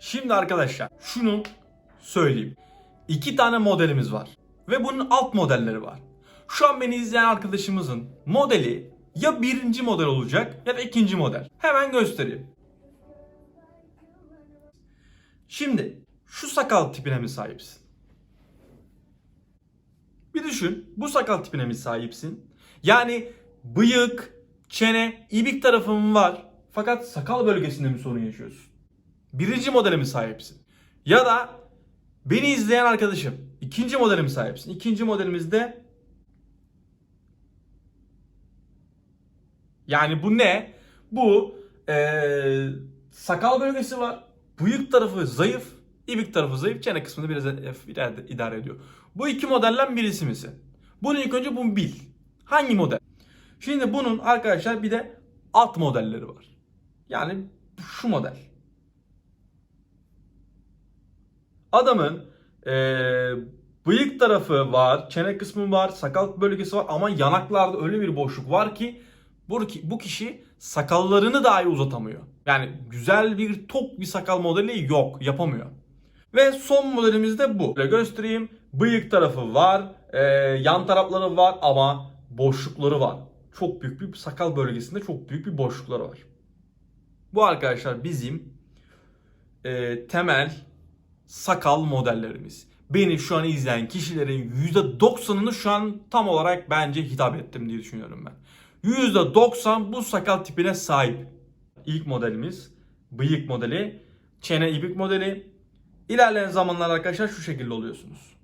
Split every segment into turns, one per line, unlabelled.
Şimdi arkadaşlar şunu söyleyeyim. İki tane modelimiz var. Ve bunun alt modelleri var. Şu an beni izleyen arkadaşımızın modeli ya birinci model olacak ya da ikinci model. Hemen göstereyim. Şimdi şu sakal tipine mi sahipsin? Bir düşün. Bu sakal tipine mi sahipsin? Yani bıyık, çene, ibik tarafın var. Fakat sakal bölgesinde mi sorun yaşıyorsun? Birinci modele mi sahipsin? Ya da beni izleyen arkadaşım ikinci modele mi sahipsin? İkinci modelimizde yani bu ne? Bu eee, sakal bölgesi var. Bıyık tarafı zayıf, ibik tarafı zayıf, çene kısmını biraz idare, idare ediyor. Bu iki modelden birisi misin? Bunu ilk önce bunu bil. Hangi model? Şimdi bunun arkadaşlar bir de alt modelleri var. Yani şu model. Adamın eee, bıyık tarafı var, çene kısmı var, sakal bölgesi var ama yanaklarda öyle bir boşluk var ki bu, bu kişi sakallarını dahi uzatamıyor. Yani güzel bir tok bir sakal modeli yok, yapamıyor. Ve son modelimiz de bu. Böyle göstereyim. Bıyık tarafı var, eee, yan tarafları var ama boşlukları var. Çok büyük bir sakal bölgesinde çok büyük bir boşlukları var. Bu arkadaşlar bizim eee, temel sakal modellerimiz. Beni şu an izleyen kişilerin %90'ını şu an tam olarak bence hitap ettim diye düşünüyorum ben. %90 bu sakal tipine sahip. İlk modelimiz bıyık modeli, çene ibik modeli. İlerleyen zamanlar arkadaşlar şu şekilde oluyorsunuz.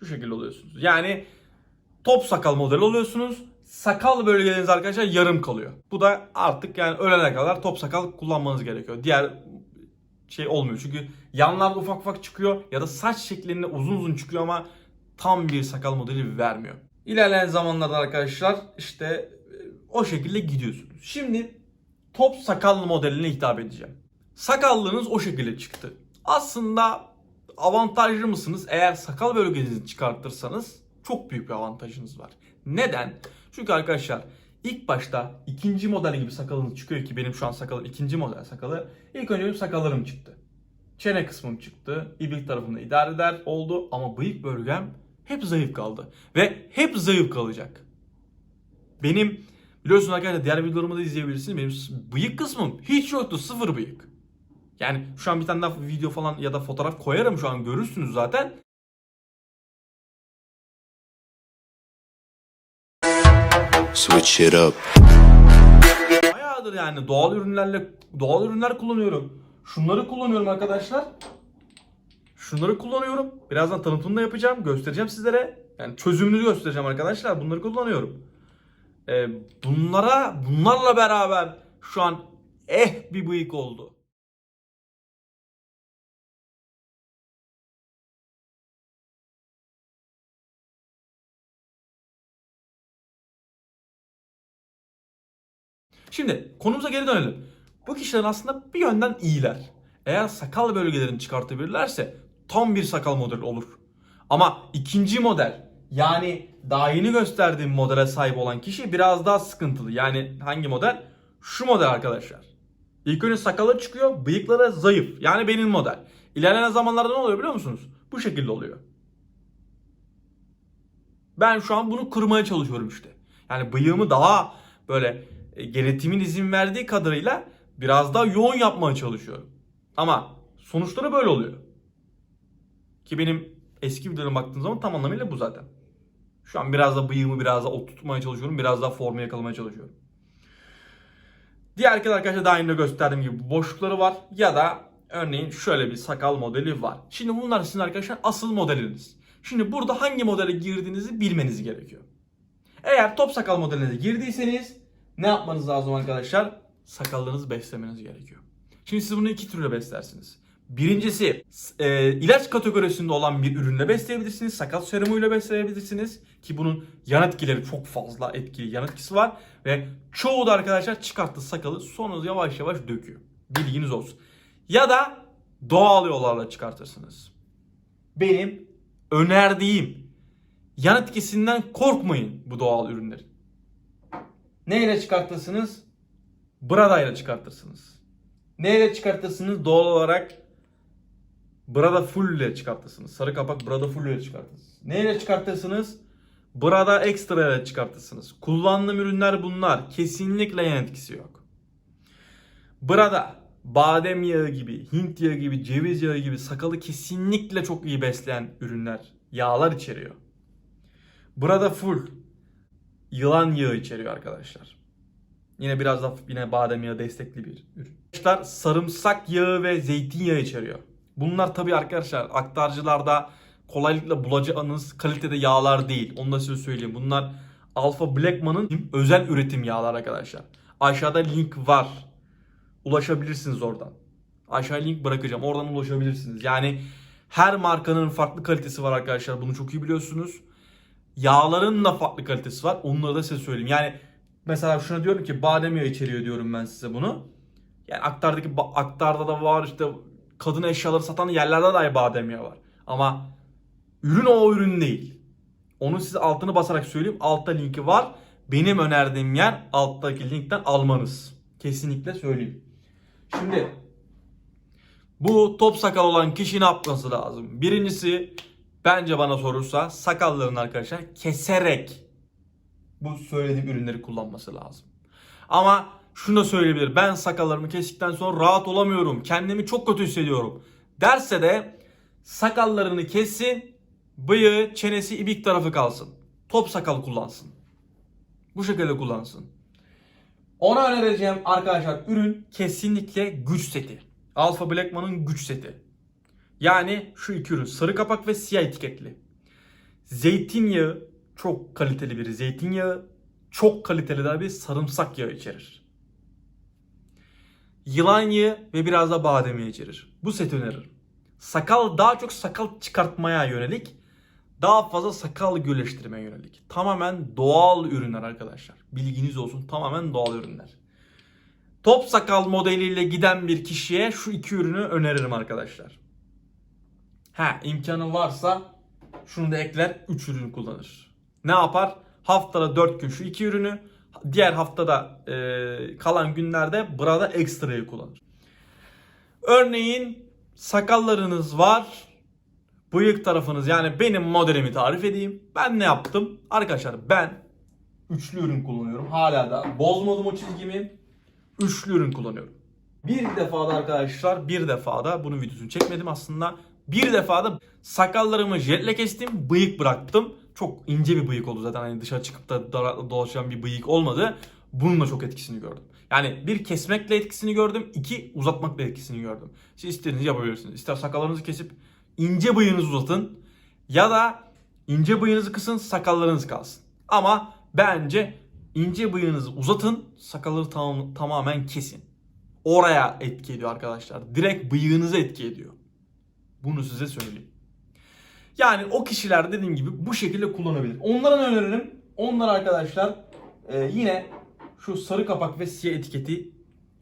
Şu şekilde oluyorsunuz. Yani top sakal modeli oluyorsunuz. Sakal bölgeleriniz arkadaşlar yarım kalıyor. Bu da artık yani ölene kadar top sakal kullanmanız gerekiyor. Diğer şey olmuyor. Çünkü yanlarda ufak ufak çıkıyor ya da saç şeklinde uzun uzun çıkıyor ama tam bir sakal modeli vermiyor. İlerleyen zamanlarda arkadaşlar işte e, o şekilde gidiyorsunuz. Şimdi top sakal modeline hitap edeceğim. Sakallığınız o şekilde çıktı. Aslında avantajlı mısınız? Eğer sakal bölgenizi çıkartırsanız çok büyük bir avantajınız var. Neden? Çünkü arkadaşlar ilk başta ikinci model gibi sakalınız çıkıyor ki benim şu an sakalım ikinci model sakalı. İlk önce benim sakallarım çıktı. Çene kısmım çıktı. İbik tarafında idare eder oldu ama bıyık bölgem hep zayıf kaldı. Ve hep zayıf kalacak. Benim biliyorsunuz arkadaşlar diğer videolarımı da izleyebilirsiniz. Benim bıyık kısmım hiç yoktu. Sıfır bıyık. Yani şu an bir tane daha video falan ya da fotoğraf koyarım şu an görürsünüz zaten.
Switch it up.
Bayağıdır yani doğal ürünlerle doğal ürünler kullanıyorum. Şunları kullanıyorum arkadaşlar. Şunları kullanıyorum. Birazdan tanıtımını da yapacağım. Göstereceğim sizlere. Yani çözümünü göstereceğim arkadaşlar. Bunları kullanıyorum. Ee, bunlara bunlarla beraber şu an eh bir bıyık oldu. Şimdi konumuza geri dönelim. Bu kişiler aslında bir yönden iyiler. Eğer sakal bölgelerini çıkartabilirlerse tam bir sakal modeli olur. Ama ikinci model yani daha gösterdiğim modele sahip olan kişi biraz daha sıkıntılı. Yani hangi model? Şu model arkadaşlar. İlk önce sakalı çıkıyor, bıyıkları zayıf. Yani benim model. İlerleyen zamanlarda ne oluyor biliyor musunuz? Bu şekilde oluyor. Ben şu an bunu kırmaya çalışıyorum işte. Yani bıyığımı daha böyle e, genetiğimin izin verdiği kadarıyla biraz daha yoğun yapmaya çalışıyorum. Ama sonuçları böyle oluyor. Ki benim eski videolarıma baktığım zaman tam anlamıyla bu zaten. Şu an biraz da bıyığımı biraz daha oturtmaya çalışıyorum. Biraz daha formu yakalamaya çalışıyorum. Diğer kez arkadaşlar daha önce gösterdiğim gibi boşlukları var. Ya da örneğin şöyle bir sakal modeli var. Şimdi bunlar sizin arkadaşlar asıl modeliniz. Şimdi burada hangi modele girdiğinizi bilmeniz gerekiyor. Eğer top sakal modeline girdiyseniz ne yapmanız lazım arkadaşlar? Sakallığınızı beslemeniz gerekiyor. Şimdi siz bunu iki türlü beslersiniz. Birincisi e, ilaç kategorisinde olan bir ürünle besleyebilirsiniz. Sakal serumuyla besleyebilirsiniz. Ki bunun yan etkileri çok fazla etkili yan etkisi var. Ve çoğu da arkadaşlar çıkarttı sakalı sonra yavaş yavaş döküyor. Bilginiz olsun. Ya da doğal yollarla çıkartırsınız. Benim önerdiğim yan etkisinden korkmayın bu doğal ürünlerin. Neyle çıkartırsınız? Brada ile çıkartırsınız. Neyle çıkartırsınız? Doğal olarak Brada full ile çıkartırsınız. Sarı kapak Brada full ile çıkartırsınız. Neyle çıkartırsınız? Brada ekstra ile çıkartırsınız. Kullandığım ürünler bunlar. Kesinlikle yan etkisi yok. Brada badem yağı gibi, Hint yağı gibi, ceviz yağı gibi sakalı kesinlikle çok iyi besleyen ürünler, yağlar içeriyor. Burada full yılan yağı içeriyor arkadaşlar. Yine biraz da yine badem yağı destekli bir ürün. Arkadaşlar sarımsak yağı ve zeytinyağı içeriyor. Bunlar tabii arkadaşlar aktarıcılarda kolaylıkla bulacağınız kalitede yağlar değil. Onu da size söyleyeyim. Bunlar Alpha Blackman'ın özel üretim yağlar arkadaşlar. Aşağıda link var. Ulaşabilirsiniz oradan. Aşağıya link bırakacağım. Oradan ulaşabilirsiniz. Yani her markanın farklı kalitesi var arkadaşlar. Bunu çok iyi biliyorsunuz. Yağların da farklı kalitesi var. Onları da size söyleyeyim. Yani mesela şuna diyorum ki badem yağı içeriyor diyorum ben size bunu. Yani aktardaki aktarda da var işte kadın eşyaları satan yerlerde dahi badem yağı var. Ama ürün o ürün değil. Onu size altını basarak söyleyeyim. Altta linki var. Benim önerdiğim yer alttaki linkten almanız. Kesinlikle söyleyeyim. Şimdi bu top sakal olan kişi ne yapması lazım? Birincisi bence bana sorursa sakallarını arkadaşlar keserek bu söylediğim ürünleri kullanması lazım. Ama şunu da söyleyebilir. Ben sakallarımı kestikten sonra rahat olamıyorum. Kendimi çok kötü hissediyorum. Derse de sakallarını kessin. Bıyığı, çenesi, ibik tarafı kalsın. Top sakal kullansın. Bu şekilde kullansın. Ona önereceğim arkadaşlar ürün kesinlikle güç seti. Alpha Blackman'ın güç seti. Yani şu iki ürün sarı kapak ve siyah etiketli. Zeytinyağı çok kaliteli bir zeytinyağı. Çok kaliteli de bir sarımsak yağı içerir. Yılan yağı ve biraz da badem yağı içerir. Bu seti öneririm. Sakal daha çok sakal çıkartmaya yönelik. Daha fazla sakal gölleştirmeye yönelik. Tamamen doğal ürünler arkadaşlar. Bilginiz olsun tamamen doğal ürünler. Top sakal modeliyle giden bir kişiye şu iki ürünü öneririm arkadaşlar. Ha imkanı varsa şunu da ekler 3 ürün kullanır. Ne yapar? Haftada 4 gün şu iki ürünü diğer haftada e, kalan günlerde burada ekstrayı kullanır. Örneğin sakallarınız var. Bıyık tarafınız yani benim modelimi tarif edeyim. Ben ne yaptım? Arkadaşlar ben üçlü ürün kullanıyorum. Hala da bozmadım o çizgimi. Üçlü ürün kullanıyorum. Bir defada arkadaşlar bir defada bunun videosunu çekmedim aslında. Bir defada sakallarımı jetle kestim. Bıyık bıraktım. Çok ince bir bıyık oldu zaten. Hani dışarı çıkıp da dolaşan bir bıyık olmadı. Bunun da çok etkisini gördüm. Yani bir kesmekle etkisini gördüm. iki uzatmakla etkisini gördüm. Siz istediğinizi yapabilirsiniz. İster sakallarınızı kesip ince bıyığınızı uzatın. Ya da ince bıyığınızı kısın sakallarınız kalsın. Ama bence ince bıyığınızı uzatın. Sakalları tam, tamamen kesin. Oraya etki ediyor arkadaşlar. Direkt bıyığınıza etki ediyor. Bunu size söyleyeyim. Yani o kişiler dediğim gibi bu şekilde kullanabilir. Onlara ne öneririm? Onlar arkadaşlar e, yine şu sarı kapak ve siyah etiketi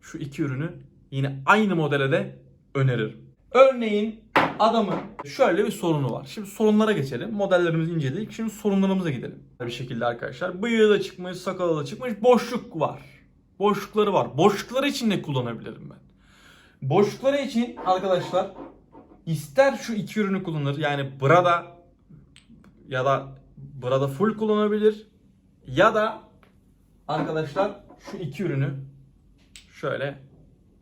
şu iki ürünü yine aynı modele de öneririm. Örneğin adamın şöyle bir sorunu var. Şimdi sorunlara geçelim. Modellerimizi inceledik. Şimdi sorunlarımıza gidelim. Bir şekilde arkadaşlar bıyığı da çıkmış, sakalı da çıkmış. Boşluk var. Boşlukları var. Boşlukları için ne kullanabilirim ben? Boşlukları için arkadaşlar ister şu iki ürünü kullanır. Yani Brada ya da Brada full kullanabilir. Ya da arkadaşlar şu iki ürünü şöyle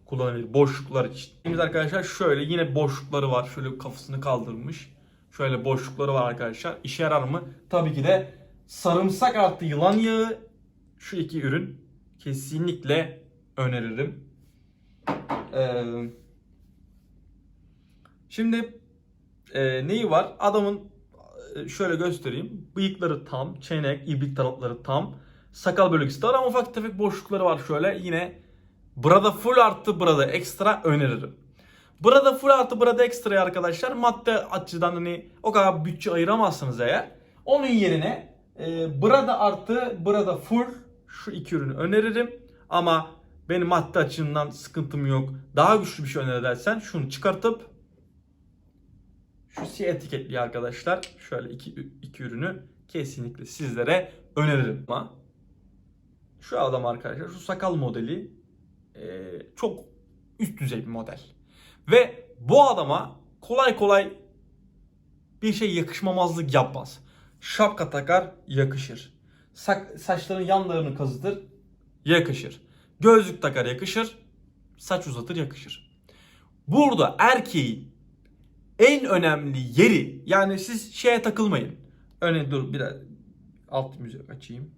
kullanabilir boşluklar için. Biz arkadaşlar şöyle yine boşlukları var. Şöyle kafasını kaldırmış. Şöyle boşlukları var arkadaşlar. İşe yarar mı? Tabii ki de sarımsak artı yılan yağı şu iki ürün kesinlikle öneririm. Ee, şimdi e, neyi var? Adamın e, şöyle göstereyim. Bıyıkları tam, çenek, ibrik tarafları tam. Sakal bölgesi de var ama ufak tefek boşlukları var şöyle. Yine Burada full artı burada ekstra öneririm. Burada full artı burada ekstra arkadaşlar madde açıdan hani o kadar bütçe ayıramazsınız eğer. Onun yerine e, burada artı burada full şu iki ürünü öneririm. Ama benim madde açısından sıkıntım yok. Daha güçlü bir şey önerirsen şunu çıkartıp şu siyah etiketli arkadaşlar şöyle iki, iki ürünü kesinlikle sizlere öneririm. Ama şu adam arkadaşlar şu sakal modeli e, çok üst düzey bir model. Ve bu adama kolay kolay bir şey yakışmamazlık yapmaz. Şapka takar yakışır. Sak- saçların yanlarını kazıtır yakışır. Gözlük takar yakışır. Saç uzatır yakışır. Burada erkeğin en önemli yeri yani siz şeye takılmayın. Örneğin dur biraz alt müzik açayım.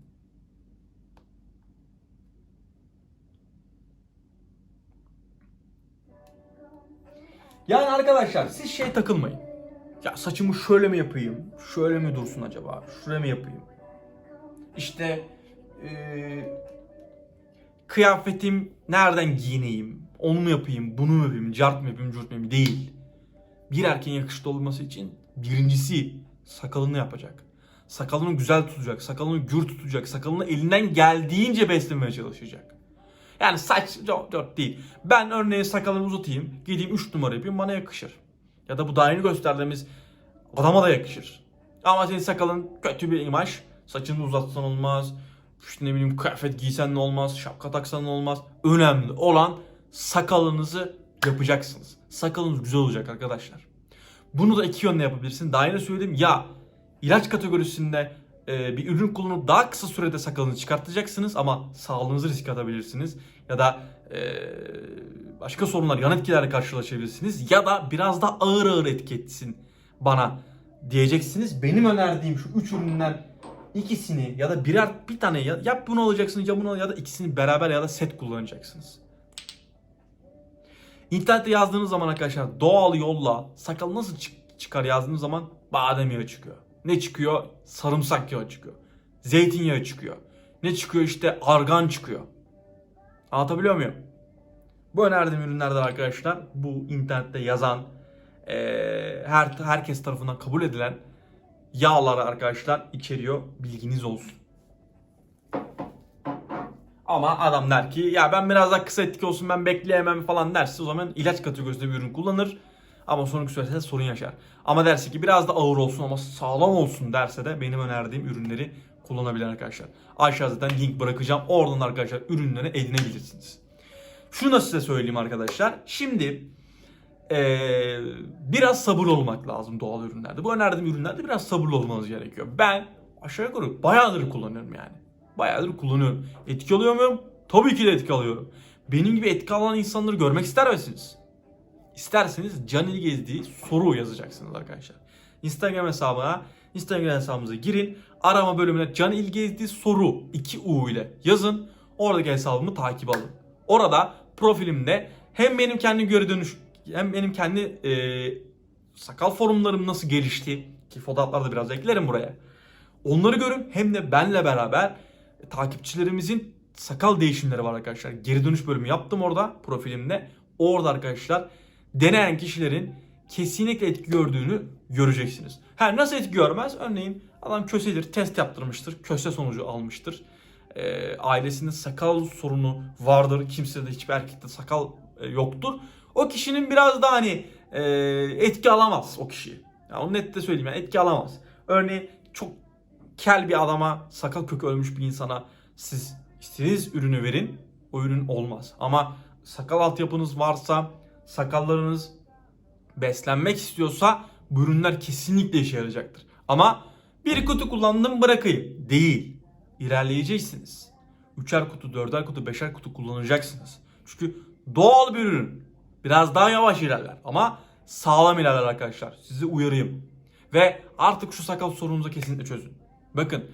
Yani arkadaşlar siz şey takılmayın. Ya saçımı şöyle mi yapayım? Şöyle mi dursun acaba? Şuraya mı yapayım? İşte eee, kıyafetim nereden giyineyim? Onu mu yapayım? Bunu mu yapayım? Cart mı yapayım? Curt mu yapayım? Değil. Bir erkeğin yakışıklı olması için birincisi sakalını yapacak. Sakalını güzel tutacak. Sakalını gür tutacak. Sakalını elinden geldiğince beslemeye çalışacak. Yani saç dört, dört değil. Ben örneğin sakalımı uzatayım. Gideyim 3 numara yapayım bana yakışır. Ya da bu daha yeni gösterdiğimiz adama da yakışır. Ama senin sakalın kötü bir imaj. Saçını uzatsan olmaz. İşte ne bileyim kıyafet giysen ne olmaz. Şapka taksan ne olmaz. Önemli olan sakalınızı yapacaksınız. Sakalınız güzel olacak arkadaşlar. Bunu da iki yönde yapabilirsin. Daha yeni söyledim ya ilaç kategorisinde e, bir ürün kullanıp daha kısa sürede sakalını çıkartacaksınız ama sağlığınızı riske atabilirsiniz. Ya da e, başka sorunlar, yan etkilerle karşılaşabilirsiniz. Ya da biraz da ağır ağır etki etsin bana diyeceksiniz. Benim önerdiğim şu üç üründen ikisini ya da birer bir tane ya, ya bunu alacaksınız ya bunu ya da ikisini beraber ya da set kullanacaksınız. İnternette yazdığınız zaman arkadaşlar doğal yolla sakal nasıl çık- çıkar yazdığınız zaman badem yağı çıkıyor. Ne çıkıyor? Sarımsak yağı çıkıyor. Zeytinyağı çıkıyor. Ne çıkıyor işte argan çıkıyor. Anlatabiliyor muyum? Bu önerdiğim ürünlerden arkadaşlar bu internette yazan eee, her herkes tarafından kabul edilen yağları arkadaşlar içeriyor. Bilginiz olsun. Ama adam der ki ya ben biraz daha kısa etki olsun ben bekleyemem falan derse o zaman ilaç kategorisinde bir ürün kullanır. Ama sonraki süreçte sorun yaşar. Ama derse ki biraz da ağır olsun ama sağlam olsun derse de benim önerdiğim ürünleri kullanabilir arkadaşlar. Aşağı zaten link bırakacağım. Oradan arkadaşlar ürünleri edinebilirsiniz. Şunu da size söyleyeyim arkadaşlar. Şimdi eee, biraz sabır olmak lazım doğal ürünlerde. Bu önerdiğim ürünlerde biraz sabırlı olmanız gerekiyor. Ben aşağı yukarı bayağıdır kullanıyorum yani. Bayağıdır kullanıyorum. Etki alıyor muyum? Tabii ki de etki alıyorum. Benim gibi etki alan insanları görmek ister misiniz? İsterseniz Can İlgez diye soru yazacaksınız arkadaşlar. Instagram hesabına, Instagram hesabımıza girin. Arama bölümüne Can İlgez diye soru 2 U ile yazın. Oradaki hesabımı takip alın. Orada profilimde hem benim kendi geri dönüş hem benim kendi e, sakal forumlarım nasıl gelişti ki fotoğrafları da biraz eklerim buraya. Onları görün hem de benle beraber takipçilerimizin sakal değişimleri var arkadaşlar. Geri dönüş bölümü yaptım orada profilimde. Orada arkadaşlar deneyen kişilerin kesinlikle etki gördüğünü göreceksiniz. Her nasıl etki görmez? Örneğin adam kösedir, test yaptırmıştır, köse sonucu almıştır. Ee, ailesinde sakal sorunu vardır. Kimsede hiçbir erkekte sakal e, yoktur. O kişinin biraz daha hani e, etki alamaz o kişi. Ya onu net de söyleyeyim yani etki alamaz. Örneğin kel bir adama, sakal kökü ölmüş bir insana siz istediğiniz ürünü verin. O ürün olmaz. Ama sakal altyapınız varsa, sakallarınız beslenmek istiyorsa bu ürünler kesinlikle işe yarayacaktır. Ama bir kutu kullandım bırakayım. Değil. İlerleyeceksiniz. Üçer kutu, dörder kutu, beşer kutu kullanacaksınız. Çünkü doğal bir ürün. Biraz daha yavaş ilerler ama sağlam ilerler arkadaşlar. Sizi uyarayım. Ve artık şu sakal sorununuzu kesinlikle çözün. Bakın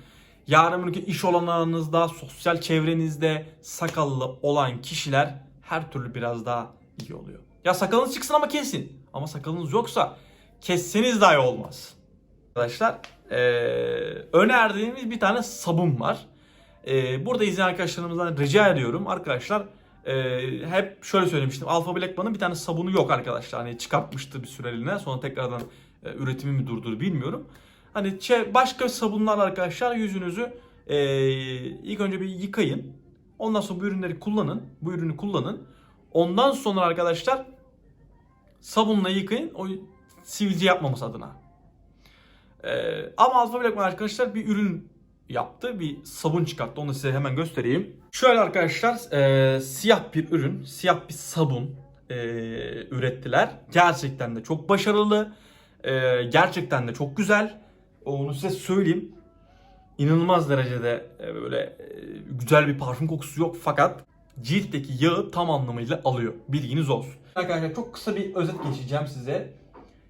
yarın gün iş olanağınızda, sosyal çevrenizde sakallı olan kişiler her türlü biraz daha iyi oluyor. Ya sakalınız çıksın ama kesin. Ama sakalınız yoksa kesseniz dahi olmaz. Arkadaşlar eee, önerdiğimiz bir tane sabun var. Eee, burada izleyen arkadaşlarımızdan rica ediyorum. Arkadaşlar eee, hep şöyle söylemiştim. Alfa Blackman'ın bir tane sabunu yok arkadaşlar. Hani çıkartmıştı bir süreliğine. Sonra tekrardan e, üretimi mi durdur bilmiyorum. Hani başka sabunlar arkadaşlar yüzünüzü eee, ilk önce bir yıkayın. Ondan sonra bu ürünleri kullanın. Bu ürünü kullanın. Ondan sonra arkadaşlar sabunla yıkayın. O sivilce yapmaması adına. Ee, ama Alfa Blackman arkadaşlar bir ürün yaptı. Bir sabun çıkarttı. Onu size hemen göstereyim. Şöyle arkadaşlar e, siyah bir ürün, siyah bir sabun e, ürettiler. Gerçekten de çok başarılı. e, gerçekten de çok güzel. Onu size söyleyeyim. İnanılmaz derecede e, böyle e, güzel bir parfüm kokusu yok fakat ciltteki yağı tam anlamıyla alıyor. Bilginiz olsun. Arkadaşlar çok kısa bir özet geçeceğim size.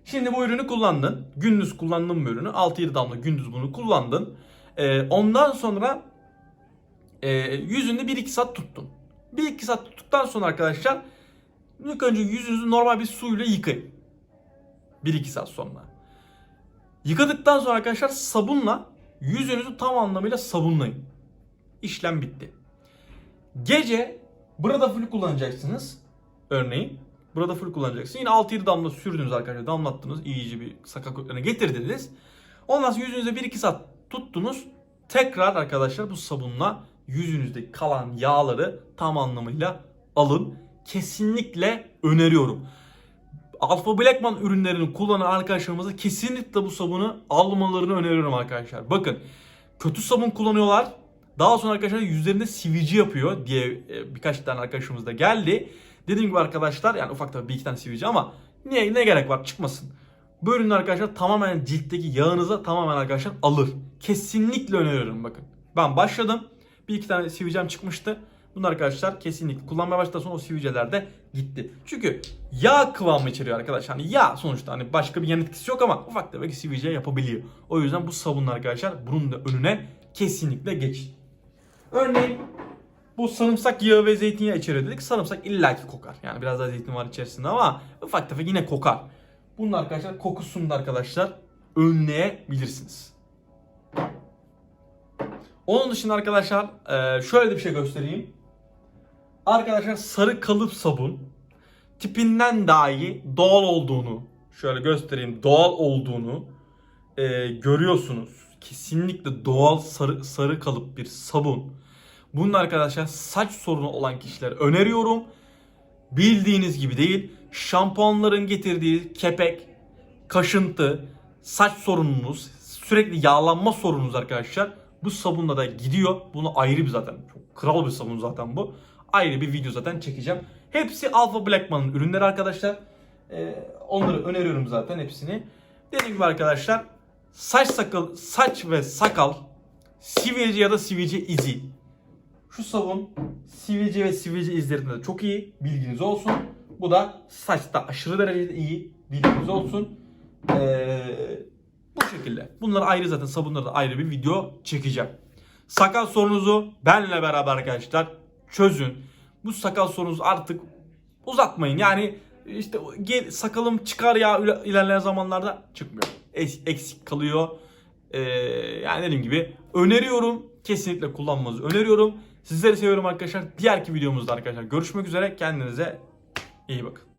Şimdi bu ürünü kullandın. Gündüz kullandın bu ürünü. 6-7 damla gündüz bunu kullandın. Ee, ondan sonra e, yüzünde 1-2 saat tuttun. 1-2 saat tuttuktan sonra arkadaşlar ilk önce yüzünüzü normal bir suyla yıkayın. 1-2 saat sonra. Yıkadıktan sonra arkadaşlar sabunla yüzünüzü tam anlamıyla sabunlayın. İşlem bitti. Gece Brada full kullanacaksınız. Örneğin. Burada full kullanacaksın. Yine 6-7 damla sürdünüz arkadaşlar. Damlattınız. iyice bir sakal köklerine getirdiniz. Ondan sonra yüzünüze 1-2 saat tuttunuz. Tekrar arkadaşlar bu sabunla yüzünüzdeki kalan yağları tam anlamıyla alın. Kesinlikle öneriyorum. Alpha Blackman ürünlerini kullanan arkadaşlarımıza kesinlikle bu sabunu almalarını öneriyorum arkadaşlar. Bakın kötü sabun kullanıyorlar. Daha sonra arkadaşlar yüzlerinde sivilce yapıyor diye e, birkaç tane arkadaşımız da geldi. Dediğim gibi arkadaşlar yani ufak tabii bir iki tane sivilce ama niye ne gerek var çıkmasın. Bu ürünler arkadaşlar tamamen ciltteki yağınıza tamamen arkadaşlar alır. Kesinlikle öneriyorum bakın. Ben başladım. Bir iki tane sivilcem çıkmıştı. Bunlar arkadaşlar kesinlikle kullanmaya başladıktan sonra o sivilceler de gitti. Çünkü yağ kıvamı içeriyor arkadaşlar. Hani yağ sonuçta hani başka bir yan etkisi yok ama ufak tefek sivilce yapabiliyor. O yüzden bu sabunlar arkadaşlar bunun da önüne kesinlikle geçin. Örneğin bu sarımsak yağı ve zeytinyağı içeriyor dedik. Sarımsak illaki kokar. Yani biraz daha zeytin var içerisinde ama ufak tefek yine kokar. Bunun arkadaşlar kokusunu da arkadaşlar önleyebilirsiniz. Onun dışında arkadaşlar şöyle de bir şey göstereyim. Arkadaşlar sarı kalıp sabun tipinden dahi doğal olduğunu şöyle göstereyim doğal olduğunu e, görüyorsunuz. Kesinlikle doğal sarı, sarı kalıp bir sabun. Bunun arkadaşlar saç sorunu olan kişilere öneriyorum. Bildiğiniz gibi değil. Şampuanların getirdiği kepek, kaşıntı, saç sorununuz, sürekli yağlanma sorununuz arkadaşlar. Bu sabunla da gidiyor. Bunu ayrı bir zaten. Çok kral bir sabun zaten bu. Ayrı bir video zaten çekeceğim. Hepsi Alpha Blackman'ın ürünleri arkadaşlar. Ee, onları öneriyorum zaten hepsini. Dediğim gibi arkadaşlar saç sakal, saç ve sakal sivilce ya da sivilce izi şu sabun sivilce ve sivilce izlerinde de çok iyi. Bilginiz olsun. Bu da saçta aşırı derecede iyi. Bilginiz olsun. Ee, bu şekilde. Bunlar ayrı zaten sabunları da ayrı bir video çekeceğim. Sakal sorunuzu benle beraber arkadaşlar çözün. Bu sakal sorunuzu artık uzatmayın. Yani işte gel, sakalım çıkar ya iler- ilerleyen zamanlarda çıkmıyor. Eksik kalıyor. Ee, yani dediğim gibi öneriyorum. Kesinlikle kullanmanızı öneriyorum. Sizleri seviyorum arkadaşlar. Diğerki videomuzda arkadaşlar görüşmek üzere. Kendinize iyi bakın.